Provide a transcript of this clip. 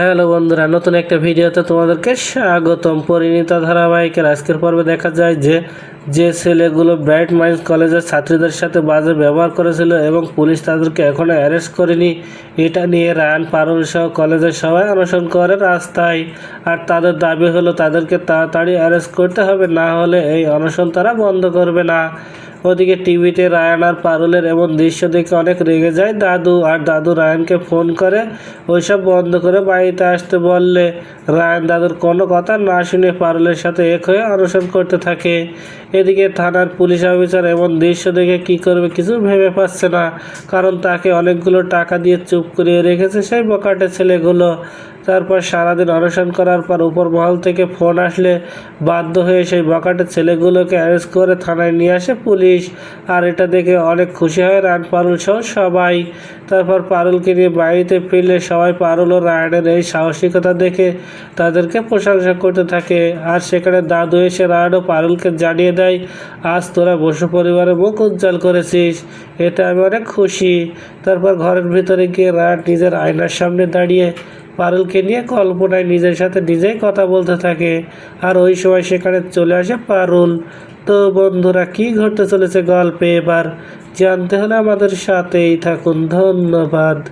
Hello বন্ধুরা নতুন একটা ভিডিওতে তোমাদেরকে স্বাগতম। পরিণীতা ধারাবাহিকের আজকের পর্বে দেখা যায় যে যে ছেলেগুলো ব্রাইট মাইন্ডস কলেজের ছাত্রীদের সাথে বাজে ব্যবহার করেছিল এবং পুলিশ তাদেরকে এখনও অ্যারেস্ট করেনি, এটা নিয়ে রায়ান পারুল সহ কলেজের সবাই অনশন করে রাস্তায়। আর তাদের দাবি হলো, তাদেরকে তাড়াতাড়ি অ্যারেস্ট করতে হবে, না হলে এই অনশন তারা বন্ধ করবে না। ওদিকে টিভিতে রায়ান আর পারুলের এমন দৃশ্য দেখে অনেক রেগে যায় দাদু, আর দাদু রায়ানকে ফোন করে ওইসব বন্ধ করে বাড়িতে আসতে বললে। রায়ান দাদুর কোনো কথা না শুনে পারুলের সাথে এক হয়ে অনশন করতে থাকে। এদিকে থানার পুলিশ অফিসার এমন দৃশ্য দেখে কি করবে কিছু ভেবে পাচ্ছে না, কারণ তাকে অনেকগুলো টাকা দিয়ে চুপ করিয়ে রেখেছে সেই বকাটে ছেলেগুলো। তারপর সারাদিন অনশন করার পর উপর মহল থেকে ফোন আসলে বাধ্য হয়ে সেই বকাটে ছেলেগুলোকে অ্যারেস্ট করে থানায় নিয়ে আসে পুলিশ। আর এটা দেখে অনেক খুশি হয় রান পারুল সহ সবাই। তারপর পারুলকে নিয়ে বাড়িতে ফিরলে সবাই পারুল ও রায়নের এই সাহসিকতা দেখে তাদেরকে প্রশংসা করতে থাকে। আর সেখানে দাদু এসে রায়ন ও পারুলকে জানিয়ে দেয়, আজ তোরা বসু পরিবারের মুখ উজ্জ্বল করেছিস। এটা আমি অনেক খুশি। তারপর ঘরের ভিতরে গিয়ে রায়ন নিজের আয়নার সামনে দাঁড়িয়ে পারুলকে নিয়ে কল্পনায় নিজের সাথে নিজেই কথা বলতে থাকে। আর ওই সময় সেখানে চলে আসে পারুল। তো বন্ধুরা, কি ঘটতে চলেছে গল্পে? এবার জানতে হলে আমাদের সাথেই থাকুন। ধন্যবাদ।